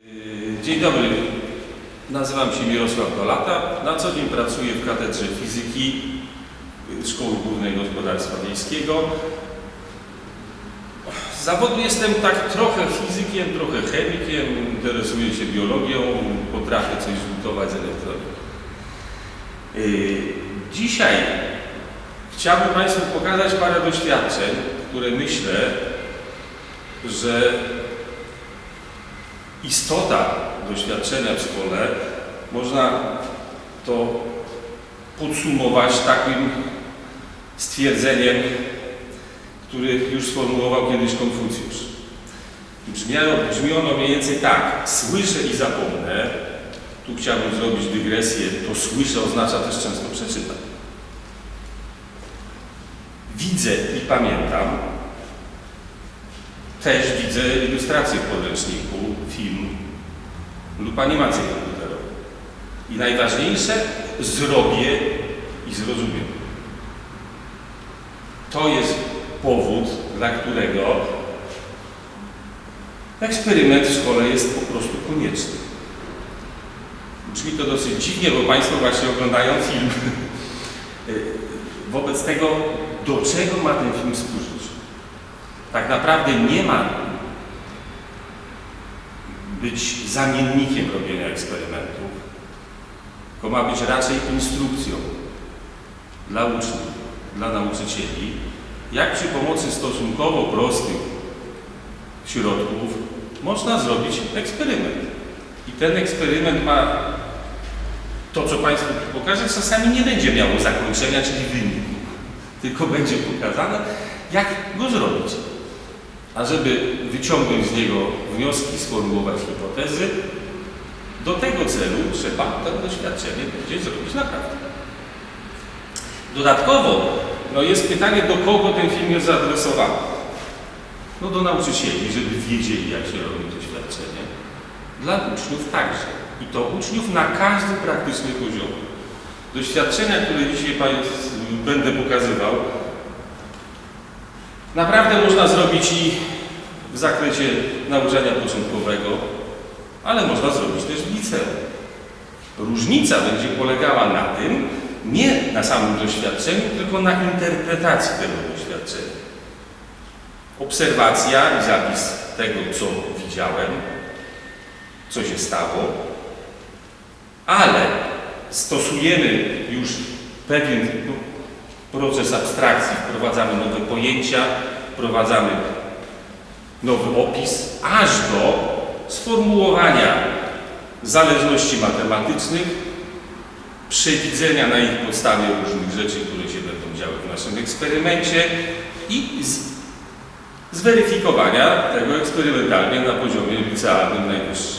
Yy, Dzień dobry, nazywam się Mirosław Dolata. Na co dzień pracuję w Katedrze Fizyki Szkoły Głównej Gospodarstwa Wiejskiego. Z zawodu jestem tak trochę fizykiem, trochę chemikiem, interesuję się biologią, potrafię coś zlutować z elektroniką. Yy, Dzisiaj chciałbym Państwu pokazać parę doświadczeń, które myślę, że istota doświadczenia w szkole można to podsumować takim stwierdzeniem, który już sformułował kiedyś Konfucjusz. Brzmiało, brzmi ono mniej więcej tak. Słyszę i zapomnę. Tu chciałbym zrobić dygresję. To słyszę oznacza też często przeczytam. Widzę i pamiętam. Też widzę ilustrację w podręczniku, film lub animację komputerową. I najważniejsze, zrobię i zrozumiem. To jest powód, dla którego eksperyment w szkole jest po prostu konieczny. Brzmi to dosyć dziwnie, bo Państwo właśnie oglądają film. Wobec tego, do czego ma ten film służyć? Tak naprawdę nie ma być zamiennikiem robienia eksperymentów, tylko ma być raczej instrukcją dla uczniów, dla nauczycieli, jak przy pomocy stosunkowo prostych środków można zrobić eksperyment. I ten eksperyment ma to, co Państwu pokażę, czasami nie będzie miało zakończenia, czyli wyniku, tylko będzie pokazane, jak go zrobić. A żeby wyciągnąć z niego wnioski, sformułować hipotezy, do tego celu trzeba to doświadczenie będzie zrobić naprawdę. Dodatkowo no jest pytanie, do kogo ten film jest zaadresowany. No do nauczycieli, żeby wiedzieli, jak się robi doświadczenie. Dla uczniów także. I to uczniów na każdym praktycznie poziomie. Doświadczenia, które dzisiaj Państwu będę pokazywał, Naprawdę można zrobić i w zakresie nauczania początkowego, ale można zrobić też w liceum. Różnica będzie polegała na tym, nie na samym doświadczeniu, tylko na interpretacji tego doświadczenia. Obserwacja i zapis tego, co widziałem, co się stało, ale stosujemy już pewien no, proces abstrakcji, wprowadzamy nowe pojęcia, wprowadzamy nowy opis, aż do sformułowania zależności matematycznych, przewidzenia na ich podstawie różnych rzeczy, które się będą działy w naszym eksperymencie i zweryfikowania tego eksperymentalnie na poziomie licealnym najwyższym.